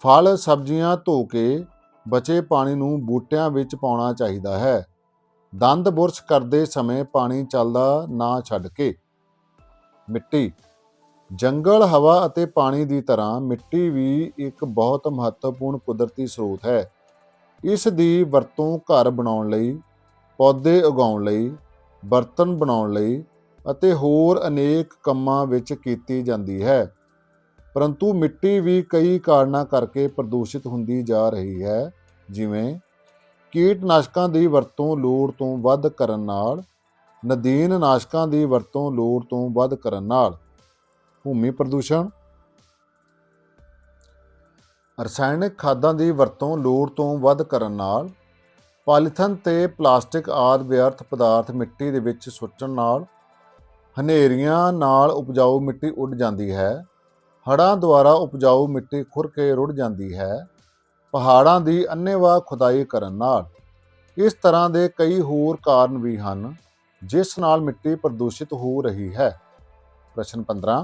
ਫਲ, ਸਬਜ਼ੀਆਂ ਧੋ ਕੇ ਬਚੇ ਪਾਣੀ ਨੂੰ ਬੂਟਿਆਂ ਵਿੱਚ ਪਾਉਣਾ ਚਾਹੀਦਾ ਹੈ। ਦੰਦ ਬੁਰਸ਼ ਕਰਦੇ ਸਮੇਂ ਪਾਣੀ ਚੱਲਦਾ ਨਾ ਛੱਡ ਕੇ। ਮਿੱਟੀ, ਜੰਗਲ ਹਵਾ ਅਤੇ ਪਾਣੀ ਦੀ ਤਰ੍ਹਾਂ ਮਿੱਟੀ ਵੀ ਇੱਕ ਬਹੁਤ ਮਹੱਤਵਪੂਰਨ ਕੁਦਰਤੀ ਸਰੋਤ ਹੈ। ਇਸ ਦੀ ਵਰਤੋਂ ਘਰ ਬਣਾਉਣ ਲਈ, ਪੌਦੇ ਉਗਾਉਣ ਲਈ, ਬਰਤਨ ਬਣਾਉਣ ਲਈ ਅਤੇ ਹੋਰ ਅਨੇਕ ਕੰਮਾਂ ਵਿੱਚ ਕੀਤੀ ਜਾਂਦੀ ਹੈ। ਪਰੰਤੂ ਮਿੱਟੀ ਵੀ ਕਈ ਕਾਰਨਾਂ ਕਰਕੇ ਪ੍ਰਦੂਸ਼ਿਤ ਹੁੰਦੀ ਜਾ ਰਹੀ ਹੈ, ਜਿਵੇਂ ਕੀਟਨਾਸ਼ਕਾਂ ਦੀ ਵਰਤੋਂ ਲੋੜ ਤੋਂ ਵੱਧ ਕਰਨ ਨਾਲ ਨਦੀਨ ਨਾਸ਼ਕਾਂ ਦੀ ਵਰਤੋਂ ਲੋੜ ਤੋਂ ਵੱਧ ਕਰਨ ਨਾਲ। ਭੂਮੀ ਪ੍ਰਦੂਸ਼ਣ ਰਸਾਇਣਿਕ ਖਾਦਾਂ ਦੀ ਵਰਤੋਂ ਲੋੜ ਤੋਂ ਵੱਧ ਕਰਨ ਨਾਲ, ਪਾਲੀਥਨ ਤੇ ਪਲਾਸਟਿਕ ਆਦਿ ਵਿਅਰਥ ਪਦਾਰਥ ਮਿੱਟੀ ਦੇ ਵਿੱਚ ਸੁੱਟਣ ਨਾਲ ਹਨੇਰੀਆਂ ਨਾਲ ਉਪਜਾਊ ਮਿੱਟੀ ਉੱਡ ਜਾਂਦੀ ਹੈ, ਹੜ੍ਹਾਂ ਦੁਆਰਾ ਉਪਜਾਊ ਮਿੱਟੀ ਖੁਰ ਕੇ ਰੁੜ ਜਾਂਦੀ ਹੈ, ਪਹਾੜਾਂ ਦੀ ਅੰਨ੍ਹੇਵਾਹ ਖੁਦਾਈ ਕਰਨ ਨਾਲ। ਇਸ ਤਰ੍ਹਾਂ ਦੇ ਕਈ ਹੋਰ ਕਾਰਨ ਵੀ ਹਨ, ਜਿਸ ਨਾਲ ਮਿੱਟੀ ਪ੍ਰਦੂਸ਼ਿਤ ਹੋ ਰਹੀ ਹੈ। ਪ੍ਰਸ਼ਨ 15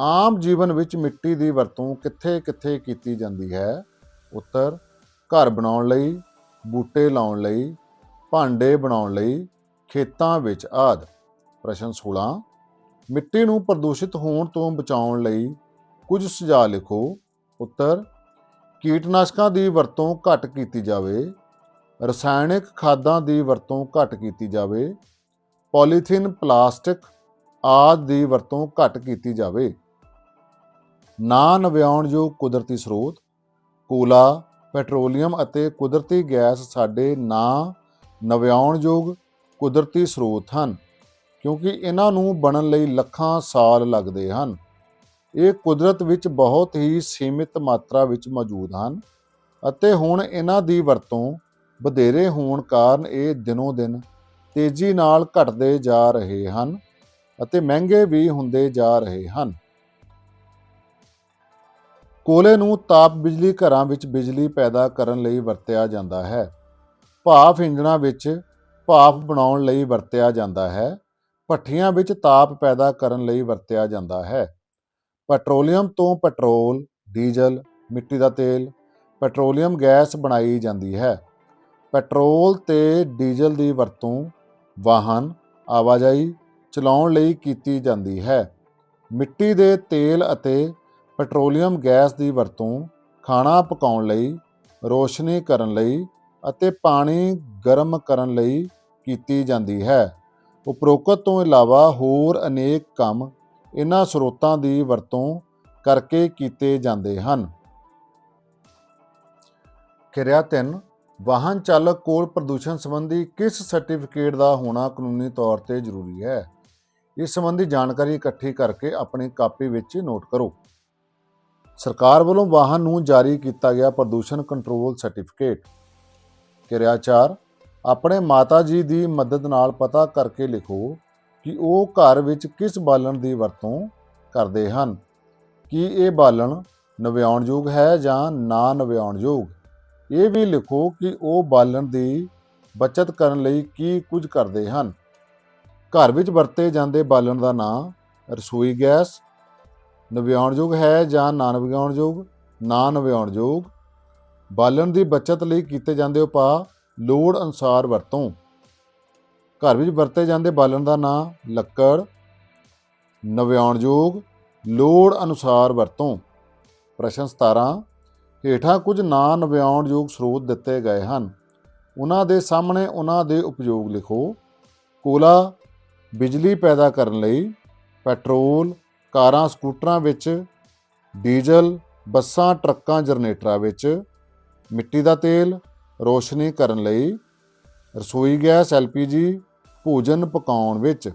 ਆਮ ਜੀਵਨ ਵਿੱਚ ਮਿੱਟੀ ਦੀ ਵਰਤੋਂ ਕਿੱਥੇ-ਕਿੱਥੇ ਕੀਤੀ ਜਾਂਦੀ ਹੈ? ਉੱਤਰ, ਘਰ ਬਣਾਉਣ ਲਈ, ਬੂਟੇ ਲਾਉਣ ਲਈ, ਭਾਂਡੇ ਬਣਾਉਣ ਲਈ, ਖੇਤਾਂ ਵਿੱਚ ਆਦਿ। ਪ੍ਰਸ਼ਨ 16 ਮਿੱਟੀ ਨੂੰ ਪ੍ਰਦੂਸ਼ਿਤ ਹੋਣ ਤੋਂ ਬਚਾਉਣ ਲਈ ਕੁਝ ਸੁਝਾਅ ਲਿਖੋ। ਉੱਤਰ, ਕੀਟਨਾਸ਼ਕਾਂ ਦੀ ਵਰਤੋਂ ਘੱਟ ਕੀਤੀ ਜਾਵੇ, ਰਸਾਇਣਿਕ ਖਾਦਾਂ ਦੀ ਵਰਤੋਂ ਘੱਟ ਕੀਤੀ ਜਾਵੇ, ਪੋਲੀਥੀਨ, ਪਲਾਸਟਿਕ ਆਦਿ ਦੀ ਵਰਤੋਂ ਘੱਟ ਕੀਤੀ ਜਾਵੇ। ਨਾ ਨਵਿਆਉਣਯੋਗ ਕੁਦਰਤੀ ਸਰੋਤ, ਕੋਲਾ, ਪੈਟਰੋਲੀਅਮ ਅਤੇ ਕੁਦਰਤੀ ਗੈਸ ਸਾਡੇ ਨਾ ਨਵਿਆਉਣਯੋਗ ਕੁਦਰਤੀ ਸਰੋਤ ਹਨ, ਕਿਉਂਕਿ ਇਹਨਾਂ ਨੂੰ ਬਣਨ ਲਈ ਲੱਖਾਂ ਸਾਲ ਲੱਗਦੇ ਹਨ। ਇਹ ਕੁਦਰਤ ਵਿੱਚ ਬਹੁਤ ਹੀ ਸੀਮਿਤ ਮਾਤਰਾ ਵਿੱਚ ਮੌਜੂਦ ਹਨ ਅਤੇ ਹੁਣ ਇਹਨਾਂ ਦੀ ਵਰਤੋਂ ਵਧੇਰੇ ਹੋਣ ਕਾਰਨ ਇਹ ਦਿਨੋ ਦਿਨ ਤੇਜ਼ੀ ਨਾਲ ਘਟਦੇ ਜਾ ਰਹੇ ਹਨ ਅਤੇ ਮਹਿੰਗੇ ਵੀ ਹੁੰਦੇ ਜਾ ਰਹੇ ਹਨ। ਕੋਲੇ ਨੂੰ ਤਾਪ ਬਿਜਲੀ ਘਰਾਂ ਵਿੱਚ ਬਿਜਲੀ ਪੈਦਾ ਕਰਨ ਲਈ ਵਰਤਿਆ ਜਾਂਦਾ ਹੈ। ਭਾਫ ਇੰਜਣਾਂ ਵਿੱਚ ਭਾਫ ਬਣਾਉਣ ਲਈ ਵਰਤਿਆ ਜਾਂਦਾ ਹੈ। ਭੱਠੀਆਂ ਵਿੱਚ ਤਾਪ ਪੈਦਾ ਕਰਨ ਲਈ ਵਰਤਿਆ ਜਾਂਦਾ ਹੈ। ਪੈਟਰੋਲੀਅਮ ਤੋਂ ਪੈਟਰੋਲ, ਡੀਜ਼ਲ, ਮਿੱਟੀ ਦਾ ਤੇਲ, ਪੈਟਰੋਲੀਅਮ ਗੈਸ ਬਣਾਈ ਜਾਂਦੀ ਹੈ। ਪੈਟਰੋਲ ਤੇ ਡੀਜ਼ਲ ਦੀ ਵਰਤੋਂ ਵਾਹਨ, ਆਵਾਜਾਈ ਚਲਾਉਣ ਲਈ ਕੀਤੀ ਜਾਂਦੀ ਹੈ। ਮਿੱਟੀ ਦੇ ਤੇਲ ਅਤੇ ਪੈਟਰੋਲੀਅਮ ਗੈਸ ਦੀ ਵਰਤੋਂ ਖਾਣਾ ਪਕਾਉਣ ਲਈ, ਰੋਸ਼ਨੀ ਕਰਨ ਲਈ ਅਤੇ ਪਾਣੀ ਗਰਮ ਕਰਨ ਲਈ ਕੀਤੀ ਜਾਂਦੀ ਹੈ। ਉਪਰੋਕਤ ਤੋਂ ਇਲਾਵਾ ਹੋਰ ਅਨੇਕ ਕੰਮ ਇਹਨਾਂ ਸਰੋਤਾਂ ਦੀ ਵਰਤੋਂ ਕਰਕੇ ਕੀਤੇ ਜਾਂਦੇ ਹਨ। ਕਿਰਿਆ 3 ਵਾਹਨ ਚਾਲਕ ਕੋਲ ਪ੍ਰਦੂਸ਼ਣ ਸੰਬੰਧੀ ਕਿਸ ਸਰਟੀਫਿਕੇਟ ਦਾ ਹੋਣਾ ਕਾਨੂੰਨੀ ਤੌਰ ਤੇ ਜ਼ਰੂਰੀ ਹੈ? ਇਸ ਸੰਬੰਧੀ ਜਾਣਕਾਰੀ ਇਕੱਠੀ ਕਰਕੇ ਆਪਣੀ ਕਾਪੀ ਵਿੱਚ ਨੋਟ ਕਰੋ। ਸਰਕਾਰ ਵੱਲੋਂ ਵਾਹਨ ਨੂੰ ਜਾਰੀ ਕੀਤਾ ਗਿਆ ਪ੍ਰਦੂਸ਼ਣ ਕੰਟਰੋਲ ਸਰਟੀਫਿਕੇਟ। ਕਿਰਿਆਚਾਰ ਆਪਣੇ ਮਾਤਾ ਜੀ ਦੀ ਮਦਦ ਨਾਲ ਪਤਾ ਕਰਕੇ ਲਿਖੋ ਕਿ ਉਹ ਘਰ ਵਿੱਚ ਕਿਸ ਬਾਲਣ ਦੀ ਵਰਤੋਂ ਕਰਦੇ ਹਨ। ਕੀ ਇਹ ਬਾਲਣ ਨਵਿਆਉਣਯੋਗ ਹੈ ਜਾਂ ਨਾ ਨਵਿਆਉਣਯੋਗ? ਇਹ ਵੀ ਲਿਖੋ ਕਿ ਉਹ ਬਾਲਣ ਦੀ ਬਚਤ ਕਰਨ ਲਈ ਕੀ ਕੁਝ ਕਰਦੇ ਹਨ। ਘਰ ਵਿੱਚ ਵਰਤੇ ਜਾਂਦੇ ਬਾਲਣ ਦਾ ਨਾਂ, ਰਸੋਈ ਗੈਸ ਨਵਿਆਉਣਯੋਗ ਹੈ ਜਾਂ ਨਾ ਨਵਿਆਉਣਯੋਗ ਨਾ ਨਵਿਆਉਣਯੋਗ ਬਾਲਣ ਦੀ ਬਚਤ ਲਈ ਕੀਤੇ ਜਾਂਦੇ ਉਪਾਅ ਲੋੜ ਅਨੁਸਾਰ ਵਰਤੋਂ। ਘਰ ਵਿੱਚ ਵਰਤੇ ਜਾਂਦੇ ਬਾਲਣ ਦਾ ਨਾਂ ਲੱਕੜ। ਨਵਿਆਉਣਯੋਗ, ਲੋੜ ਅਨੁਸਾਰ ਵਰਤੋਂ। ਪ੍ਰਸ਼ਨ 17 ਹੇਠਾਂ ਕੁਝ ਨਾ ਨਵਿਆਉਣਯੋਗ ਸਰੋਤ ਦਿੱਤੇ ਗਏ ਹਨ। ਉਹਨਾਂ ਦੇ ਸਾਹਮਣੇ ਉਹਨਾਂ ਦੇ ਉਪਯੋਗ ਲਿਖੋ। ਕੋਲਾ, ਬਿਜਲੀ ਪੈਦਾ ਕਰਨ ਲਈ, ਪੈਟਰੋਲ ਕਾਰਾਂ, ਸਕੂਟਰਾਂ ਵਿੱਚ, ਡੀਜ਼ਲ, ਬੱਸਾਂ, ਟਰੱਕਾਂ, ਜਨਰੇਟਰਾਂ ਵਿੱਚ ਮਿੱਟੀ ਦਾ ਤੇਲ ਰੋਸ਼ਨੀ ਕਰਨ ਲਈ ਰਸੋਈ ਗੈਸ, ਐਲਪੀਜੀ ਭੋਜਨ ਪਕਾਉਣ ਵਿੱਚ।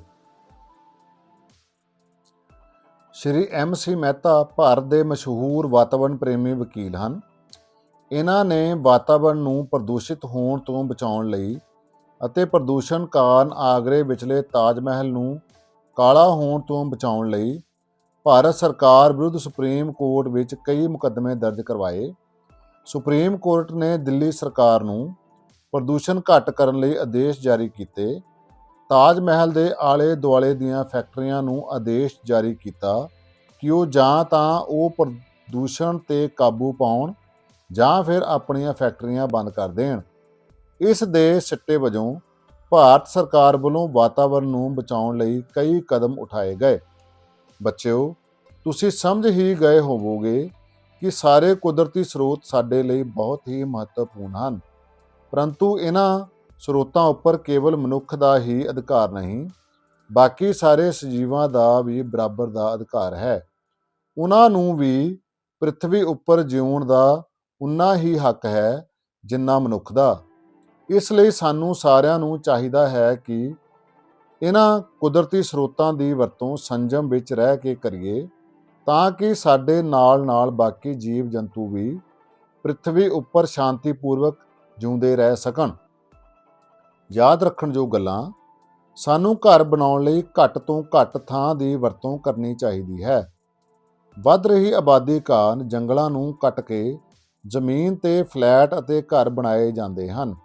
ਸ਼੍ਰੀ ਐਮ ਸੀ ਮਹਿਤਾ ਭਾਰਤ ਦੇ ਮਸ਼ਹੂਰ ਵਾਤਾਵਰਣ ਪ੍ਰੇਮੀ ਵਕੀਲ ਹਨ। ਇਹਨਾਂ ਨੇ ਵਾਤਾਵਰਣ ਨੂੰ ਪ੍ਰਦੂਸ਼ਿਤ ਹੋਣ ਤੋਂ ਬਚਾਉਣ ਲਈ ਅਤੇ ਪ੍ਰਦੂਸ਼ਣ ਕਾਰਨ ਆਗਰੇ ਵਿਚਲੇ ਤਾਜ ਮਹਿਲ ਨੂੰ ਕਾਲਾ ਹੋਣ ਤੋਂ ਬਚਾਉਣ ਲਈ ਭਾਰਤ ਸਰਕਾਰ ਵਿਰੁੱਧ ਸੁਪਰੀਮ ਕੋਰਟ ਵਿੱਚ ਕਈ ਮੁਕੱਦਮੇ ਦਰਜ ਕਰਵਾਏ। ਸੁਪਰੀਮ ਕੋਰਟ ਨੇ ਦਿੱਲੀ ਸਰਕਾਰ ਨੂੰ ਪ੍ਰਦੂਸ਼ਣ ਘੱਟ ਕਰਨ ਲਈ ਆਦੇਸ਼ ਜਾਰੀ ਕੀਤੇ। ਤਾਜ ਮਹਿਲ ਦੇ ਆਲੇ ਦੁਆਲੇ ਦੀਆਂ ਫੈਕਟਰੀਆਂ ਨੂੰ ਆਦੇਸ਼ ਜਾਰੀ ਕੀਤਾ ਕਿ ਉਹ ਜਾਂ ਤਾਂ ਉਹ ਪ੍ਰਦੂਸ਼ਣ ਤੇ ਕਾਬੂ ਪਾਉਣ ਜਾਂ ਫਿਰ ਆਪਣੀਆਂ ਫੈਕਟਰੀਆਂ ਬੰਦ ਕਰ ਦੇਣ। ਇਸ ਦੇ ਸਿੱਟੇ ਵਜੋਂ ਭਾਰਤ ਸਰਕਾਰ ਵੱਲੋਂ ਵਾਤਾਵਰਣ ਨੂੰ ਬਚਾਉਣ ਲਈ ਕਈ ਕਦਮ ਉਠਾਏ ਗਏ। ਬੱਚਿਓ, ਤੁਸੀਂ ਸਮਝ ਹੀ ਗਏ ਹੋਵੋਗੇ ਕਿ ਸਾਰੇ ਕੁਦਰਤੀ ਸਰੋਤ ਸਾਡੇ ਲਈ ਬਹੁਤ ਹੀ ਮਹੱਤਵਪੂਰਨ ਹਨ। ਪਰੰਤੂ ਇਹਨਾਂ ਸਰੋਤਾਂ ਉੱਪਰ ਕੇਵਲ ਮਨੁੱਖ ਦਾ ਹੀ ਅਧਿਕਾਰ ਨਹੀਂ, ਬਾਕੀ ਸਾਰੇ ਸਜੀਵਾਂ ਦਾ ਵੀ ਬਰਾਬਰ ਦਾ ਅਧਿਕਾਰ ਹੈ। ਉਹਨਾਂ ਨੂੰ ਵੀ ਪ੍ਰithvi ਉੱਪਰ ਜਿਉਣ ਦਾ ਉਨਾ ਹੀ ਹੱਕ ਹੈ ਜਿੰਨਾ ਮਨੁੱਖ ਦਾ। ਇਸ ਲਈ ਸਾਨੂੰ ਸਾਰਿਆਂ ਨੂੰ ਚਾਹੀਦਾ ਹੈ ਕਿ ਇਹਨਾਂ ਕੁਦਰਤੀ ਸਰੋਤਾਂ ਦੀ ਵਰਤੋਂ ਸੰਜਮ ਵਿੱਚ ਰਹਿ ਕੇ ਕਰੀਏ ਤਾਂ ਕਿ ਸਾਡੇ ਨਾਲ-ਨਾਲ ਬਾਕੀ ਜੀਵ ਜੰਤੂ ਵੀ ਪ੍ਰithvi ਉੱਪਰ ਸ਼ਾਂਤੀਪੂਰਵਕ ਜਿਉਂਦੇ ਰਹਿ ਸਕਣ। ਯਾਦ ਰੱਖਣ ਜੋ ਗੱਲਾਂ, ਸਾਨੂੰ ਘਰ ਬਣਾਉਣ ਲਈ ਘੱਟ ਤੋਂ ਘੱਟ ਥਾਂ ਦੀ ਵਰਤੋਂ ਕਰਨੀ ਚਾਹੀਦੀ ਹੈ। ਵੱਧ ਰਹੀ ਆਬਾਦੀ ਕਾਰਨ ਜੰਗਲਾਂ ਨੂੰ ਕੱਟ ਕੇ ਜ਼ਮੀਨ ਤੇ ਫਲੈਟ ਅਤੇ ਘਰ ਬਣਾਏ ਜਾਂਦੇ ਹਨ।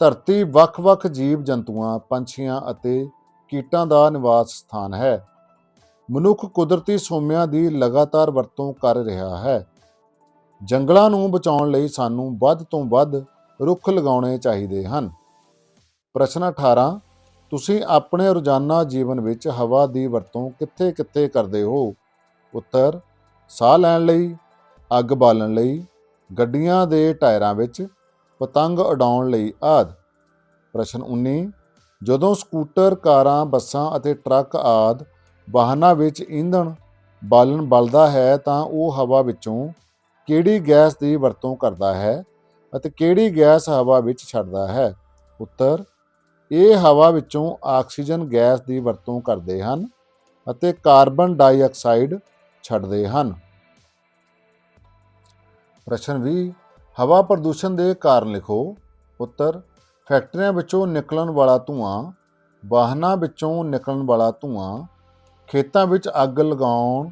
ਧਰਤੀ ਵੱਖ-ਵੱਖ ਜੀਵ ਜੰਤੂਆਂ ਪੰਛੀਆਂ ਅਤੇ ਕੀਟਾਂ ਦਾ ਨਿਵਾਸ ਸਥਾਨ ਹੈ। ਮਨੁੱਖ ਕੁਦਰਤੀ ਸੋਮਿਆਂ ਦੀ ਲਗਾਤਾਰ ਵਰਤੋਂ ਕਰ ਰਿਹਾ ਹੈ। ਜੰਗਲਾਂ ਨੂੰ ਬਚਾਉਣ ਲਈ ਸਾਨੂੰ ਵੱਧ ਤੋਂ ਵੱਧ ਰੁੱਖ ਲਗਾਉਣੇ ਚਾਹੀਦੇ ਹਨ। ਪ੍ਰਸ਼ਨ 18 ਤੁਸੀਂ ਆਪਣੇ ਰੋਜ਼ਾਨਾ ਜੀਵਨ ਵਿੱਚ ਹਵਾ ਦੀ ਵਰਤੋਂ ਕਿੱਥੇ-ਕਿੱਥੇ ਕਰਦੇ ਹੋ? ਉੱਤਰ, ਸਾਹ ਲੈਣ ਲਈ, ਅੱਗ ਬਾਲਣ ਲਈ, ਗੱਡੀਆਂ ਦੇ ਟਾਇਰਾਂ ਵਿੱਚ ਪਤੰਗ ਉਡਾਉਣ ਲਈ ਆਦ। ਪ੍ਰਸ਼ਨ 19 ਜਦੋਂ ਸਕੂਟਰ, ਕਾਰਾਂ, ਬੱਸਾਂ ਅਤੇ ਟਰੱਕ ਆਦ ਵਾਹਨਾਂ ਵਿੱਚ ਈਂਧਣ ਬਾਲਣ ਬਲਦਾ ਹੈ, ਤਾਂ ਉਹ ਹਵਾ ਵਿੱਚੋਂ ਕਿਹੜੀ ਗੈਸ ਦੀ ਵਰਤੋਂ ਕਰਦਾ ਹੈ ਅਤੇ ਕਿਹੜੀ ਗੈਸ ਹਵਾ ਵਿੱਚ ਛੱਡਦਾ ਹੈ? ਉੱਤਰ, ਇਹ ਹਵਾ ਵਿੱਚੋਂ ਆਕਸੀਜਨ ਗੈਸ ਦੀ ਵਰਤੋਂ ਕਰਦੇ ਹਨ ਅਤੇ ਕਾਰਬਨ ਡਾਈਆਕਸਾਈਡ ਛੱਡਦੇ ਹਨ। ਪ੍ਰਸ਼ਨ 20 ਹਵਾ ਪ੍ਰਦੂਸ਼ਣ ਦੇ ਕਾਰਨ ਲਿਖੋ, ਉੱਤਰ, ਫੈਕਟਰੀਆਂ ਵਿੱਚੋਂ ਨਿਕਲਣ ਵਾਲਾ ਧੂਆਂ, ਵਾਹਨਾਂ ਵਿੱਚੋਂ ਨਿਕਲਣ ਵਾਲਾ ਧੂਆਂ, ਖੇਤਾਂ ਵਿੱਚ ਅੱਗ ਲਗਾਉਣ,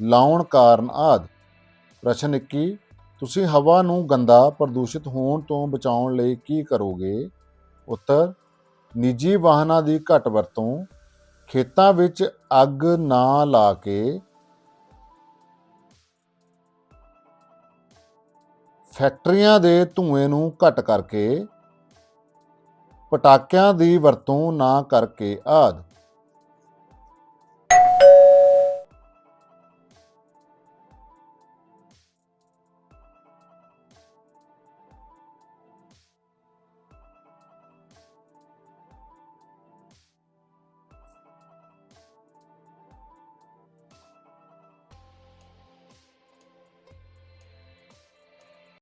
ਲਾਉਣ ਕਾਰਨ ਆਦਿ। ਪ੍ਰਸ਼ਨ 21 ਤੁਸੀਂ ਹਵਾ ਨੂੰ ਗੰਦਾ ਪ੍ਰਦੂਸ਼ਿਤ ਹੋਣ ਤੋਂ ਬਚਾਉਣ ਲਈ ਕੀ ਕਰੋਗੇ? ਉੱਤਰ, ਨਿੱਜੀ ਵਾਹਨਾਂ ਦੀ ਘੱਟ ਵਰਤੋਂ, ਖੇਤਾਂ ਵਿੱਚ ਅੱਗ ਨਾ ਲਾ ਕੇ ਫੈਕਟਰੀਆਂ ਦੇ ਧੂਏ ਨੂੰ ਘੱਟ ਕਰਕੇ ਪਟਾਕਿਆਂ ਦੀ ਵਰਤੋਂ ਨਾ ਕਰਕੇ ਆਦਿ।